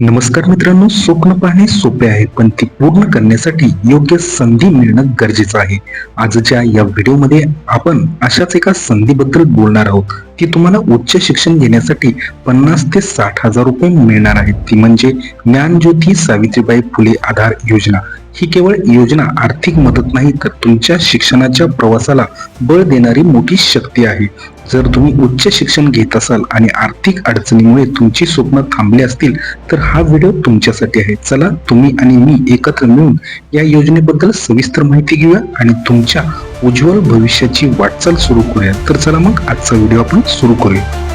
नमस्कार मित्रांनो स्वप्न पाहणे सोपे आहे पण ती पूर्ण करण्यासाठी योग्य संधी मिळणं गरजेचं आहे. आजच्या या व्हिडिओमध्ये आपण अशाच एका संधीबद्दल बोलणार आहोत. की तुम्हाला उच्च शिक्षण घेण्यासाठी पन्नास ते साठ हजार रुपये मिळणार आहेत ती म्हणजे ज्ञानज्योती सावित्रीबाई फुले आधार योजना. ही केवळ योजना आर्थिक मदत नाही तर तुमच्या शिक्षणाच्या प्रवासाला बळ देणारी मोठी शक्ती आहे. जर तुम्ही उच्च शिक्षण घेत असाल आणि आर्थिक अडचणीमुळे तुमची स्वप्न थांबली असतील तर हा व्हिडिओ तुमच्यासाठी आहे. चला तुम्ही आणि मी एकत्र मिळून या योजनेबद्दल सविस्तर माहिती घेऊया आणि तुमच्या उज्ज्वल भविष्याची वाटचाल सुरू करूया. तर चला मग आजचा व्हिडिओ आपण सुरू करूया.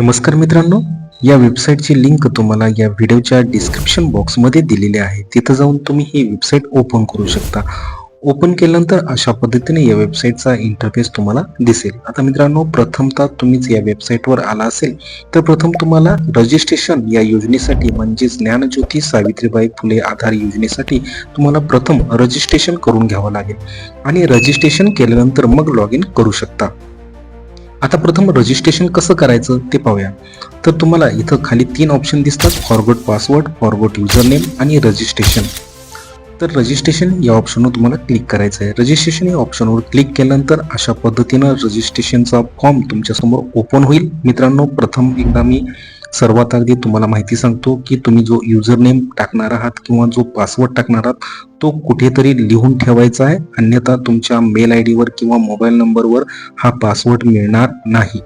नमस्कार मित्रांनो या वेबसाईटची लिंक तुम्हाला या व्हिडिओच्या डिस्क्रिप्शन बॉक्समध्ये दिलेली आहे. तिथं जाऊन तुम्ही ही वेबसाईट ओपन करू शकता. ओपन केल्यानंतर अशा पद्धतीने या वेबसाईटचा इंटरफेस तुम्हाला दिसेल. आता मित्रांनो प्रथमतः तुम्हीच या वेबसाईटवर आला असेल तर प्रथम तुम्हाला रजिस्ट्रेशन या योजनेसाठी म्हणजेच ज्ञानज्योती सावित्रीबाई फुले आधार योजनेसाठी तुम्हाला प्रथम रजिस्ट्रेशन करून घ्यावं लागेल. आणि रजिस्ट्रेशन केल्यानंतर मग लॉग इन करू शकता. आता प्रथम रजिस्ट्रेशन कसं करायचं ते पाहूया. तर तुम्हाला इथं खाली तीन ऑप्शन दिसतात. Forgot password forgot user name आणि रजिस्ट्रेशन तर रजिस्ट्रेशन या ऑप्शनवर तुम्हाला क्लिक करायचं आहे. रजिस्ट्रेशन या ऑप्शनवर क्लिक केल्यानंतर अशा पद्धतीनं रजिस्ट्रेशनचा फॉर्म तुमच्यासमोर ओपन होईल. मित्रांनो प्रथम एकदा मी सर्वात आधी तुम्हाला माहिती सांगतो की तुम्ही जो युजर नेम टाकणार आहात किंवा जो पासवर्ड टाकणार आहात तो कुठेतरी लिहून ठेवायचा आहे. अन्यथा तुमच्या मेल आय डीवर किंवा मोबाईल नंबरवर हा पासवर्ड मिळणार नाही.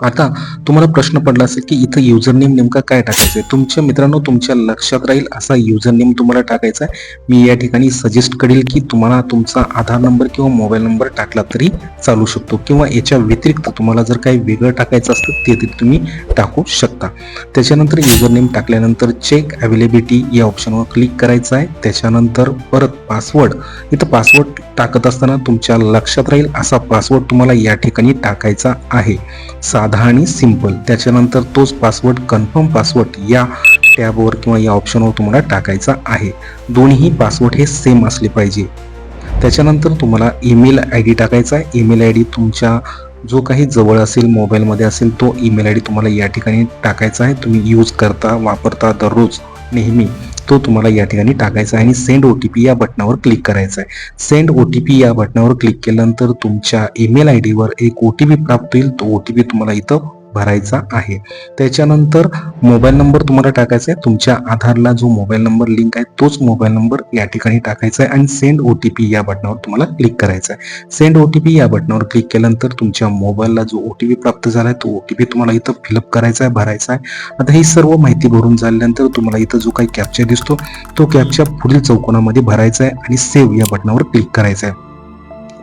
आता तुम्हाला प्रश्न पडला असेल की इथं युजर नेम नेमका काय टाकायचं आहे तुमच्या मित्रांनो तुमच्या लक्षात राहील असा युजर नेम तुम्हाला टाकायचा आहे मी या ठिकाणी सजेस्ट करेल की तुम्हाला तुमचा आधार नंबर किंवा मोबाईल नंबर टाकला तरी चालू शकतो. किंवा याच्या व्यतिरिक्त तुम्हाला जर काही वेगळं टाकायचं असतं ते तरी तुम्ही टाकू शकता. त्याच्यानंतर युजर नेम टाकल्यानंतर चेक अवेलेबिलिटी या ऑप्शनवर क्लिक करायचं आहे त्याच्यानंतर परत पासवर्ड इथं पासवर्ड टाकत असताना तुमच्या लक्षात राहील असा पासवर्ड तुम्हाला या ठिकाणी टाकायचा आहे. साधा आणि सिंपल त्याच्यानंतर तोच पासवर्ड कन्फर्म पासवर्ड या टॅबवर किंवा या ऑप्शनवर तुम्हाला टाकायचा आहे. दोन्ही पासवर्ड हे सेम असले पाहिजे. त्याच्यानंतर तुम्हाला ईमेल आय डी टाकायचा आहे. ईमेल आय डी तुमच्या जो काही जवळ असेल मोबाईलमध्ये असेल तो ईमेल आय डी तुम्हाला या ठिकाणी टाकायचा आहे. तुम्ही यूज करता वापरता दररोज नेहमी. तो तुम्हाला या ठिकाणी टाकायचा आहे आणि सेंड ओ टी पी या बटनावर क्लिक करायचा आहे. सेंड ओ टी पी या बटनावर क्लिक केल्यानंतर तुमच्या ईमेल आय डीवर एक ओ टी पी प्राप्त होईल. तो ओ टी पी तुम्हाला इथं भरायचा आहे. त्याच्यानंतर मोबाईल नंबर तुम्हाला टाकायचा आहे. तुमच्या आधारला जो मोबाईल नंबर लिंक आहे तोच मोबाईल नंबर या ठिकाणी टाकायचा आहे. आणि सेंड ओ टी पी या बटनावर तुम्हाला क्लिक करायचा आहे. सेंड ओ टी पी या बटनावर क्लिक केल्यानंतर तुमच्या मोबाईलला जो ओ टी पी प्राप्त झाला आहे तो ओ टी पी तुम्हाला इथं फिलअप करायचा आहे भरायचा आहे. आता ही सर्व माहिती भरून झाल्यानंतर तुम्हाला इथं जो काही कॅप्चा दिसतो तो कॅप्चा पुढील चौकोनामध्ये भरायचा आहे आणि सेव्ह या बटनावर क्लिक करायचा आहे.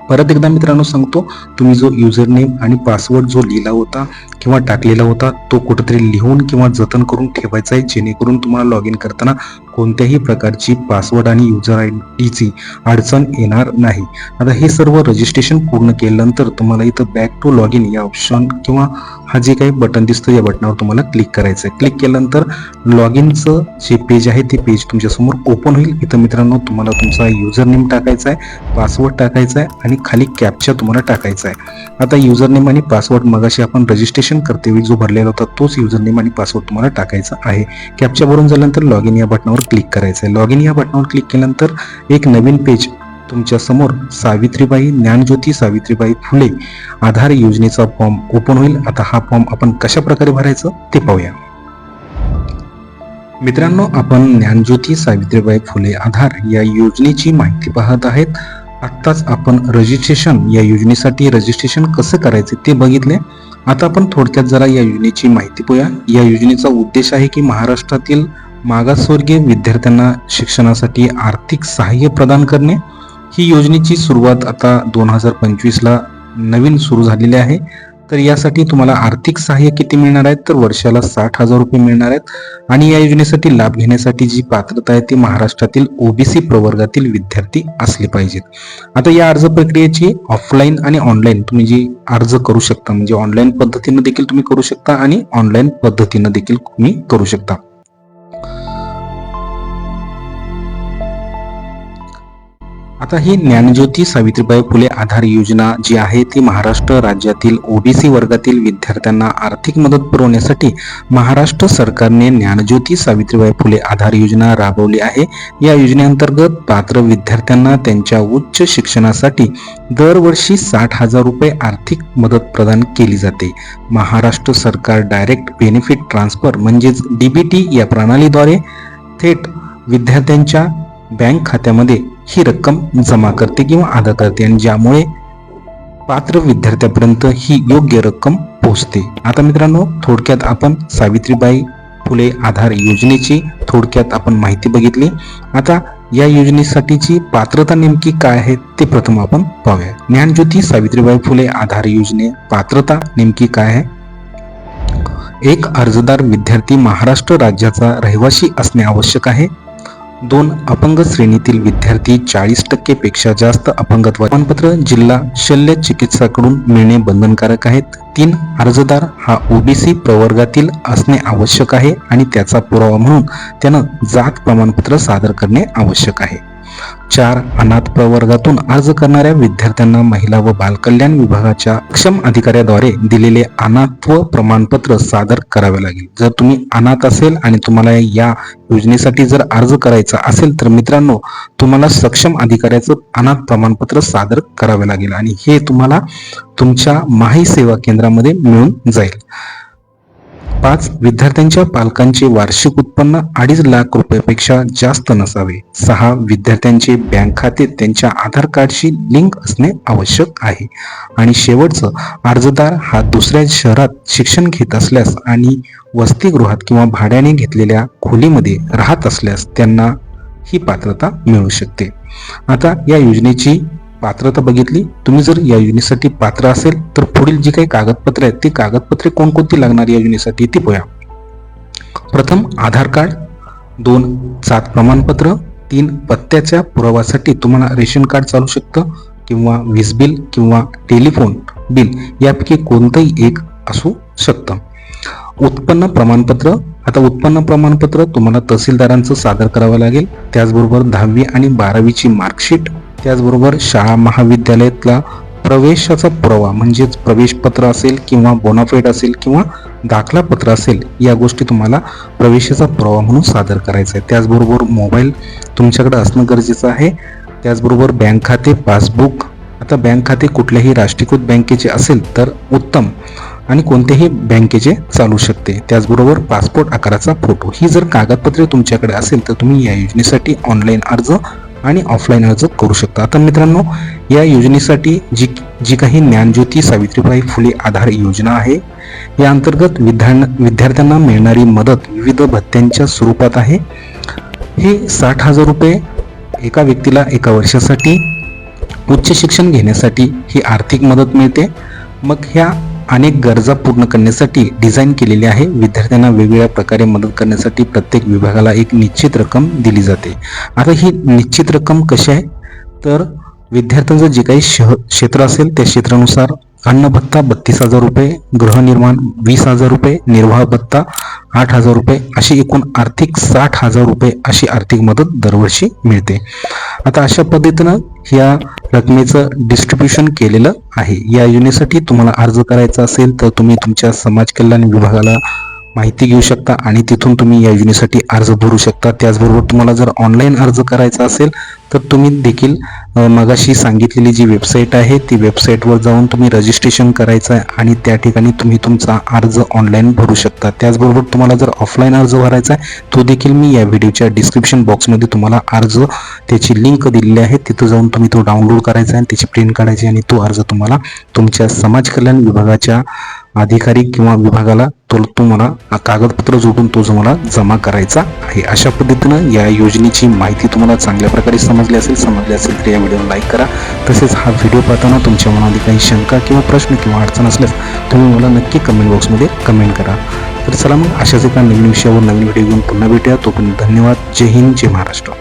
परत एकदा मित्रांनो सांगतो तुम्ही जो युजर नेम आणि पासवर्ड जो लिहिला होता किंवा टाकलेला होता तो कुठेतरी लिहून किंवा जतन करून ठेवायचा आहे जेणेकरून तुम्हाला लॉग इन करताना कोणत्याही प्रकारची पासवर्ड आणि युजर आय डीची अडचण येणार नाही. आता हे सर्व रजिस्ट्रेशन पूर्ण केल्यानंतर तुम्हाला इथं बॅक टू लॉग इन या ऑप्शन किंवा हा जे काही बटन दिसतं या बटनावर तुम्हाला क्लिक करायचं आहे. क्लिक केल्यानंतर लॉग इनचं जे पेज आहे ते पेज तुमच्यासमोर ओपन होईल. इथं मित्रांनो तुम्हाला तुमचा युजर नेम टाकायचा आहे पासवर्ड टाकायचा आहे आणि खाली कॅपच्या तुम्हाला टाकायचा आहे आता युजर नेम आणि पासवर्ड मगाशी आपण रजिस्ट्रेशन करतेवेळी जो भरलेला होता तोच युजर नेम आणि पासवर्ड तुम्हाला टाकायचा आहे. कॅपच्या भरून झाल्यानंतर लॉग इन या बटनावर क्लिक करायचं आहे लॉग इन या बटनावर क्लिक केल्यानंतर एक नवीन पेज तुमच्यासमोर सावित्रीबाई ज्ञानज्योती सावित्रीबाई फुले आधार योजनेचा फॉर्म ओपन होईल. आता हा फॉर्म आपण कशा प्रकारे भरायचं ते पाहूया. मित्रांनो आपण ज्ञानज्योती सावित्रीबाई फुले आधार या योजनेची माहिती पाहत आहेत. आत्ताच आपण रजिस्ट्रेशन या योजनेसाठी रजिस्ट्रेशन कसं करायचे ते बघितले. आता आपण थोडक्यात जरा या योजनेची माहिती पाहूया या योजनेचा उद्देश आहे की महाराष्ट्रातील मागासवर्गीय विद्यार्थ्यांना शिक्षणासाठी आर्थिक सहाय्य प्रदान करणे. ही योजनेची सुरुवात आता दोन हजार पंचवीसला नवीन सुरू झालेली आहे. तर यासाठी तुम्हाला आर्थिक सहाय्य किती मिळणार आहेत? तर वर्षाला साठ हजार रुपये मिळणार आहेत. आणि या योजनेसाठी लाभ घेण्यासाठी जी पात्रता आहे ती महाराष्ट्रातील ओबीसी प्रवर्गातील विद्यार्थी असले पाहिजेत. आता या अर्ज प्रक्रियेची ऑफलाईन आणि ऑनलाईन तुम्ही जी अर्ज करू शकता म्हणजे ऑनलाईन पद्धतीनं देखील तुम्ही करू शकता आणि ऑनलाईन पद्धतीनं देखील तुम्ही करू शकता. आता ही ज्ञानज्योती सावित्रीबाई फुले आधार योजना जी आहे ती महाराष्ट्र राज्यातील ओबीसी वर्गातील विद्यार्थ्यांना आर्थिक मदत पुरवण्यासाठी महाराष्ट्र सरकारने ज्ञानज्योती सावित्रीबाई फुले आधार योजना राबवली आहे. या योजनेअंतर्गत पात्र विद्यार्थ्यांना त्यांच्या उच्च शिक्षणासाठी दरवर्षी साठ हजार रुपये आर्थिक मदत प्रदान केली जाते. महाराष्ट्र सरकार डायरेक्ट बेनिफिट ट्रान्सफर म्हणजेच डीबीटी या प्रणालीद्वारे थेट विद्यार्थ्यांच्या बँक खात्यामध्ये ही रक्कम जमा करते किंवा अदा करते. आणि ज्यामुळे पात्र विद्यार्थ्यापर्यंत ही योग्य रक्कम पोहोचते. आता मित्रांनो थोडक्यात आपण सावित्रीबाई फुले आधार योजनेची थोडक्यात आपण माहिती बघितली. आता या योजनेसाठीची पात्रता नेमकी काय आहे ते प्रथम आपण पाहूया. ज्ञानज्योती सावित्रीबाई फुले आधार योजने पात्रता नेमकी काय आहे? एक अर्जदार विद्यार्थी महाराष्ट्र राज्याचा रहिवासी असणे आवश्यक आहे. दोन अपंग श्रेणीतील विद्यार्थी चाळीस टक्के पेक्षा जास्त अपंगत्व प्रमाणपत्र जिल्हा शल्य चिकित्साकडून मिळणे बंधनकारक आहेत. तीन अर्जदार हा ओबीसी प्रवर्गातील असणे आवश्यक आहे आणि त्याचा पुरावा म्हणून त्यानं जात प्रमाणपत्र सादर करणे आवश्यक आहे. चार अनाथ प्रवर्गातून अर्ज करणाऱ्या विद्यार्थ्यांना महिला व बालकल्याण विभागाच्या सक्षम अधिकाऱ्याद्वारे दिलेले अनाथत्व प्रमाणपत्र सादर करावे लागेल. जर तुम्ही अनाथ असेल आणि तुम्हाला या योजनेसाठी जर अर्ज करायचा असेल तर मित्रांनो तुम्हाला सक्षम अधिकाऱ्याचं अनाथ प्रमाणपत्र सादर करावे लागेल आणि हे तुम्हाला तुमच्या माही सेवा केंद्रामध्ये मिळून जाईल. पाच विद्यार्थ्यांच्या पालकांचे वार्षिक उत्पन्न अडीच लाख रुपयापेक्षा जास्त नसावे. सहा विद्यार्थ्यांचे बँक खाते त्यांच्या आधार कार्डशी लिंक असणे आवश्यक आहे. आणि शेवटचं अर्जदार हा दुसऱ्या शहरात शिक्षण घेत असल्यास आणि वसतिगृहात किंवा भाड्याने घेतलेल्या खोलीमध्ये राहत असल्यास त्यांना ही पात्रता मिळू शकते. आता या योजनेची पात्रता बघितली तुम्ही जर या युनिटसाठी पात्र असेल तर पुढील जी काही कागदपत्रे आहेत ती कागदपत्रे कोणकोणती लागणार या युनिटसाठी ती पोया प्रथम आधार कार्ड दोन जात प्रमाणपत्र तीन पत्त्याच्या पुराव्यासाठी तुम्हाला रेशन कार्ड चालू शकतं किंवा वीज बिल किंवा टेलिफोन बिल यापैकी कोणतंही एक असू शकतं. उत्पन्न प्रमाणपत्र आता उत्पन्न प्रमाणपत्र तुम्हाला तहसीलदारांचं सादर करावं लागेल त्याचबरोबर दहावी आणि बारावीची मार्कशीट त्याचबरोबर शाळा महाविद्यालयातला प्रवेशाचा पुरावा म्हणजेच प्रवेशपत्र असेल किंवा बोनाफेड असेल किंवा दाखला पत्र असेल या गोष्टी तुम्हाला प्रवेशाचा पुरावा म्हणून सादर करायचा आहे. त्याचबरोबर मोबाईल तुमच्याकडे असणं गरजेचं आहे. त्याचबरोबर बँक खाते पासबुक आता बँक खाते कुठल्याही राष्ट्रीयकृत बँकेचे असेल तर उत्तम आणि कोणत्याही बँकेचे चालू शकते. त्याचबरोबर पासपोर्ट आकाराचा फोटो ही जर कागदपत्रे तुमच्याकडे असेल तर तुम्ही या योजनेसाठी ऑनलाईन अर्ज आणि ऑफलाईन अर्ज करू शकता. आता मित्रांनो या योजनेसाठी जी जी काही ज्ञानज्योती सावित्रीबाई फुले आधार योजना आहे या अंतर्गत विद्या विद्यार्थ्यांना मिळणारी मदत विविध भत्त्यांच्या स्वरूपात आहे. हे साठ हजार रुपये एका व्यक्तीला एका वर्षासाठी उच्च शिक्षण घेण्यासाठी ही आर्थिक मदत मिळते. मग ह्या अनेक गरजा पूर्ण करण्यासाठी डिझाईन केलेली आहे. विद्यार्थ्यांना वेगवेगळ्या प्रकारे मदत करण्यासाठी प्रत्येक विभागाला एक निश्चित रक्कम दिली जाते. आता ही निश्चित रक्कम कशी आहे? तर विद्यार्थ्यांचं जे काही शह क्षेत्र असेल त्या क्षेत्रानुसार अन्न भत्ता बत्तीस हजार रुपये गृहनिर्माण वीस हजार रुपये निर्वाह भत्ता आठ हजार रुपये अशी एकूण आर्थिक साठ हजार रुपये अशी आर्थिक मदत दरवर्षी मिळते. आता अशा पद्धतीनं या रकमेचं डिस्ट्रीब्युशन केलेलं आहे. या योजनेसाठी तुम्हाला अर्ज करायचा असेल तर तुम्ही तुमच्या समाज कल्याण विभागाला माहिती घेऊ शकता आणि तिथून तुम्ही या योजनेसाठी अर्ज भरू शकता. त्याचबरोबर तुम्हाला जर ऑनलाईन अर्ज करायचा असेल तर तुम्ही देखील मगाशी सांगितलेली जी वेबसाईट आहे ती वेबसाईटवर जाऊन तुम्ही रजिस्ट्रेशन करायचं आहे आणि त्या ठिकाणी तुम्ही तुमचा अर्ज ऑनलाईन भरू शकता. त्याचबरोबर तुम्हाला जर ऑफलाईन अर्ज भरायचा आहे तो देखील मी या व्हिडिओच्या डिस्क्रिप्शन बॉक्समध्ये तुम्हाला अर्ज त्याची लिंक दिलेली आहे. तिथं जाऊन तुम्ही तो डाउनलोड करायचा आहे आणि त्याची प्रिंट काढायची आणि तो अर्ज तुम्हाला तुमच्या समाज कल्याण विभागाच्या अधिकारी किंवा विभागाला तो तुम्हाला कागदपत्र जोडून तो तुम्हाला जमा करायचा आहे. अशा पद्धतीनं या योजनेची माहिती तुम्हाला चांगल्या प्रकारे समजली असेल समजली असेल तर या व्हिडिओला लाईक करा. तसेच हा व्हिडिओ पाहताना तुमच्या मनामध्ये काही शंका किंवा प्रश्न किंवा अडचण असल्यास तुम्ही मला नक्की कमेंट बॉक्समध्ये कमेंट करा. तर चला मग अशाच एका नवीन विषयावर नवीन व्हिडिओ घेऊन पुन्हा भेटूया. तोपर्यंत धन्यवाद. जय हिंद जय महाराष्ट्र.